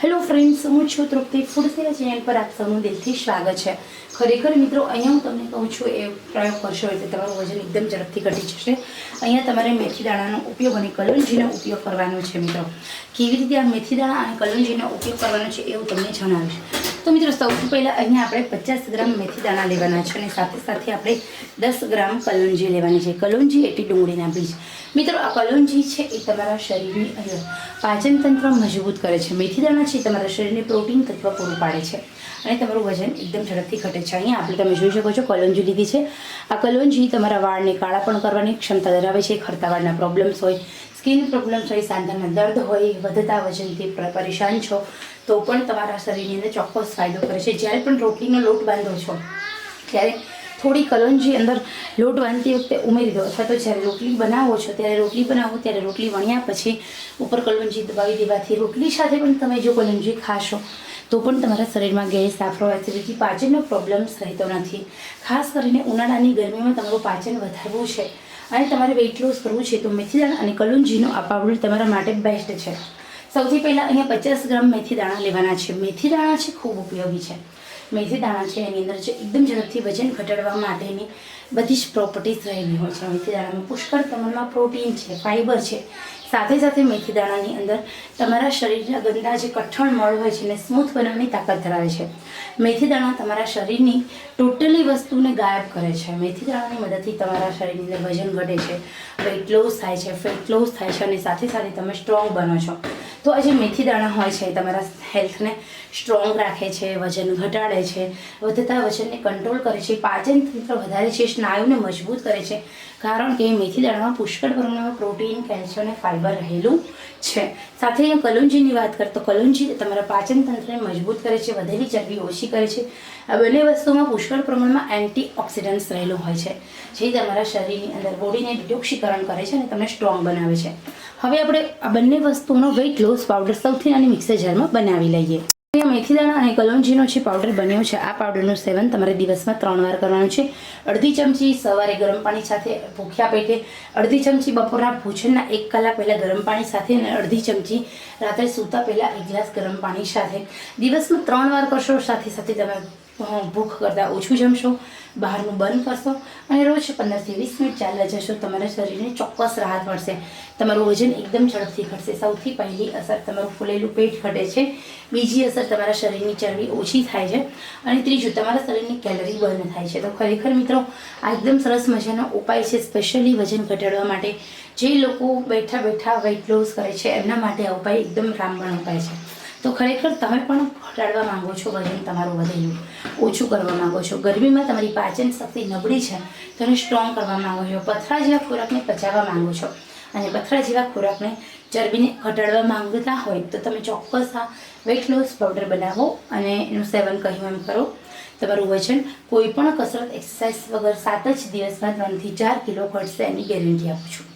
Hello friends, હું છું તૃપ્તિ food સેવા ચેનલ પર આપ સૌનું દિલથી સ્વાગત છે. ખરેખર મિત્રો, અહીંયા હું તમને કહું છું, એ પ્રયોગ કરશો એટલે તમારું વજન એકદમ ઝડપથી ઘટી જશે. અહીંયા તમારે મેથી દાણાનો ઉપયોગ અને કલોંજીનો ઉપયોગ કરવાનો છે મિત્રો. કેવી રીતે આ મેથી દાણા અને કલંજીનો ઉપયોગ કરવાનો છે એ હું તમને જણાવીશ. તો મિત્રો સૌથી પહેલાં અહીંયા આપણે પચાસ ગ્રામ મેથી દાણા લેવાના છે અને સાથે સાથે આપણે દસ ગ્રામ કલોંજી લેવાની છે. કલોંજી એટલી ડુંગળીના બીજ. મિત્રો, આ કલોંજી છે એ તમારા શરીરની અંદર પાચન તંત્ર મજબૂત કરે છે. મેથી દાણા છે તમારા શરીરને પ્રોટીન તત્વ પૂરું પાડે છે અને તમારું વજન એકદમ ઝડપથી ઘટે છે. અહીંયા આપણે તમે જોઈ શકો છો કલોંજી લીધી છે. આ કલોંજી તમારા વાળને કાળા પણ કરવાની ક્ષમતા ધરાવે છે, ખરતા વાળના પ્રોબ્લેમ્સ હોય સ્કિન પ્રોબ્લેમ હોય સાંધાના દર્દ હોય, વધતા વજનથી પરેશાન છો, તો પણ તમારા શરીરની અંદર ચોક્કસ ફાયદો કરે છે. જ્યારે પણ રોટલીનો લોટ બાંધો છો, ત્યારે થોડી કલોંજી અંદર લોટ વાંધતી વખતે ઉમેરી દો. અથવા તો જ્યારે રોટલી બનાવો છો, ત્યારે રોટલી બનાવો, ત્યારે રોટલી વણ્યા પછી ઉપર કલોંજી દબાવી દેવાથી રોટલી સાથે પણ તમે જો કલોંજી ખાશો, તો પણ તમારા શરીરમાં ગેસ સાફરો એસિડિટી પાચનનો પ્રોબ્લેમ્સ રહેતો નથી. ખાસ કરીને ઉનાળાની ગરમીમાં તમારું પાચન વધારવું છે અને તમારે વેઇટ લોસ કરવું છે, તો મેથી દાણા અને કલુંજીનો આ પાવડર તમારા માટે બેસ્ટ છે. સૌથી પહેલાં અહીંયા પચાસ ગ્રામ મેથી દાણા લેવાના છે. મેથી દાણા છે, ખૂબ ઉપયોગી છે. મેથી દાણા છે એની અંદર જે એકદમ ઝડપથી વજન ઘટાડવા માટેની બધી જ પ્રોપર્ટીઝ રહેલી હોય છે. મેથી દાણામાં પુષ્કળ પ્રમાણમાં પ્રોટીન છે ફાઇબર છે. સાથે સાથે મેથી દાણાની અંદર તમારા શરીરના ગંદા જે કઠણ મળ હોય છે એને સ્મૂથ બનાવવાની તાકાત ધરાવે છે. મેથી દાણા તમારા શરીરની ટોટલી વસ્તુને ગાયબ કરે છે. મેથી દાણાની મદદથી તમારા શરીરની અંદર વજન ઘટે છે વેઇટ લોસ થાય છે ફેટ લોસ થાય છે અને સાથે સાથે તમે સ્ટ્રોંગ બનો છો. તો આ જે મેથી દાણા હોય છે, તમારા હેલ્થને સ્ટ્રોંગ રાખે છે, વજન ઘટાડે છે, વધતા વજનને કંટ્રોલ કરે છે, પાચન તંત્ર વધારે છે, સ્નાયુને મજબૂત કરે છે, કારણ કે મેથી દાણામાં પુષ્કળ પ્રમાણમાં પ્રોટીન, કેલ્શિયમ અને ફાઇબર રહેલું છે. સાથે કલોંજીની વાત કરીએ તો કલુંજી તમારા પાચન તંત્રને મજબૂત કરે છે, વધેલી ચરબી ઓછી કરે છે. આ બંને વસ્તુમાં પુષ્કળ પ્રમાણમાં એન્ટી ઓક્સિડન્ટ્સ રહેલું હોય છે, જે તમારા શરીરની અંદર બોડીને ડિટોક્સીકરણ કરે છે અને તમને સ્ટ્રોંગ બનાવે છે. હવે આપણે આ બંને વસ્તુનો વેઇટ લોસ પાવડર સૌથી નાની મિક્સર જારમાં બનાવી લઈએ. મેથી દાણા અને કલોંજીનો જે પાવડર બન્યો છે, આ પાવડરનું સેવન તમારે દિવસમાં ત્રણ વાર કરવાનું છે. અડધી ચમચી સવારે ગરમ પાણી સાથે ભૂખ્યા પેટે, અડધી ચમચી બપોરના ભોજનના એક કલાક પહેલાં ગરમ પાણી સાથે અને અડધી ચમચી રાત્રે સૂતા પહેલાં એક ગ્લાસ ગરમ પાણી સાથે. દિવસમાં ત્રણ વાર કરશો સાથે સાથે તમે ભૂખ કરતાં ઓછું જમશો, બહારનું બંધ કરશો અને રોજ પંદરથી વીસ મિનિટ ચાલ્યા જશો, તમારા શરીરને ચોક્કસ રાહત મળશે. તમારું વજન એકદમ ઝડપથી ઘટશે. સૌથી પહેલી અસર તમારું ફૂલેલું પેટ ઘટે છે. બીજી અસર તમારા શરીરની ચરબી ઓછી થાય છે. અને ત્રીજું, તમારા શરીરની કેલરી બર્ન થાય છે. તો ખરેખર મિત્રો, આ એકદમ સરસ મજાનો ઉપાય છે સ્પેશિયલી વજન ઘટાડવા માટે. જે લોકો બેઠા બેઠા વેઇટ લોસ કરે છે, એમના માટે આ ઉપાય એકદમ રામબણ ઉપાય છે. તો ખરેખર તમે પણ ઘટાડવા માંગો છો વજન તમારું વધેલું, ઓછું કરવા માંગો છો. ગરમીમાં તમારી પાચન શક્તિ નબળી છે તો એને સ્ટ્રોંગ કરવા માંગો છો. પથરા જેવા ખોરાકને પચાવવા માંગો છો. અને પથરા જેવા ખોરાકને ચરબીને ઘટાડવા માંગતા હોય તો તમે ચોક્કસ આ વેટ લોસ પાવડર બનાવો અને એનું સેવન કહ્યું એમ કરો. તમારું વજન કોઈ પણ કસરત એક્સરસાઇઝ વગર સાત જ દિવસમાં ત્રણથી ચાર કિલો ઘટશે એની ગેરંટી આપું છું.